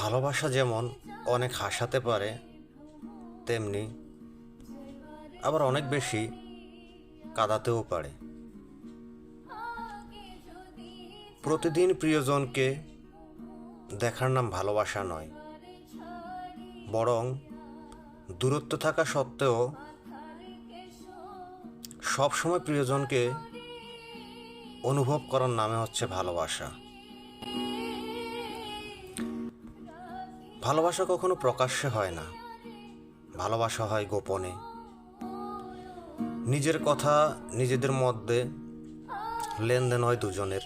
ভালোবাসা যেমন অনেক হাসাতে পারে, তেমনি আবার অনেক বেশি কাঁদাতেও পারে। প্রতিদিন প্রিয়জনকে দেখার নাম ভালোবাসা নয়, বরং দূরত্ব থাকা সত্ত্বেও সবসময় প্রিয়জনকে অনুভব করার নামে হচ্ছে ভালোবাসা। ভালোবাসা কখনো প্রকাশ্যে হয় না। ভালোবাসা হয় গোপনে। নিজের কথা নিজেদের মধ্যে, লেনদেন হয় দুজনের।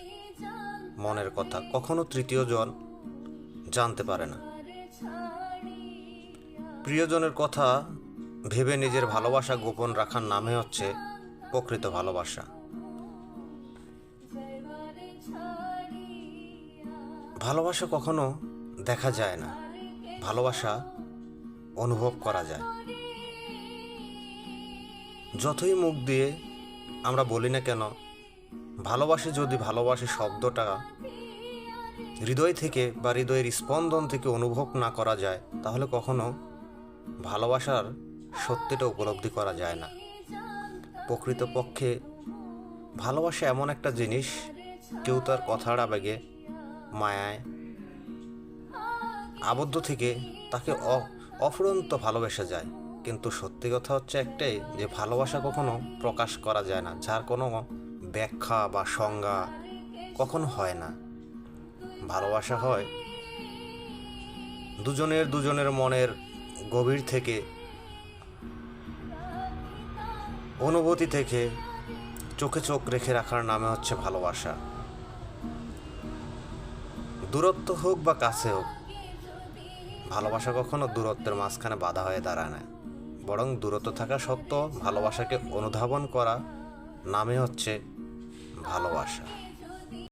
মনের কথা কখনো তৃতীয় জন জানতে পারে না। প্রিয়জনের কথা ভেবে নিজের ভালোবাসা গোপন রাখার নামে হচ্ছে প্রকৃত ভালোবাসা। ভালোবাসা কখনো দেখা যায় না। ভালোবাসা অনুভব করা যায়। যতই মুখ দিয়ে আমরা বলি না কেন, ভালোবাসি যদি ভালোবাসি শব্দটা, হৃদয় থেকে বা হৃদয়ের স্পন্দন থেকে অনুভব না করা যায়, তাহলে কখনো ভালোবাসার সত্যিটা উপলব্ধি করা যায় না। প্রকৃতপক্ষে ভালোবাসা এমন একটা জিনিস, কেউ তার কথার আবেগে, মায়ায় আবদ্ধ থেকে তাকে অফুরন্ত ভালোবেসে যায়। কিন্তু সত্যি কথা হচ্ছে একটাই যে ভালোবাসা কখনো প্রকাশ করা যায় না, যার কোনো ব্যাখ্যা বা সংজ্ঞা কখনো হয় না। ভালোবাসা হয় দুজনের দুজনের মনের গভীর থেকে, অনুভূতি থেকে, চোখে চোখ রেখে রাখার নামে হচ্ছে ভালোবাসা। দূরত্ব হোক বা কাছে হোক ভালোবাসা কখনো দূরত্বের মাঝখানে বাধা হয়ে দাঁড়ায় না। বরং দূরত্ব থাকা সত্ত্বেও ভালোবাসাকে অনুধাবন করা নামে হচ্ছে ভালোবাসা।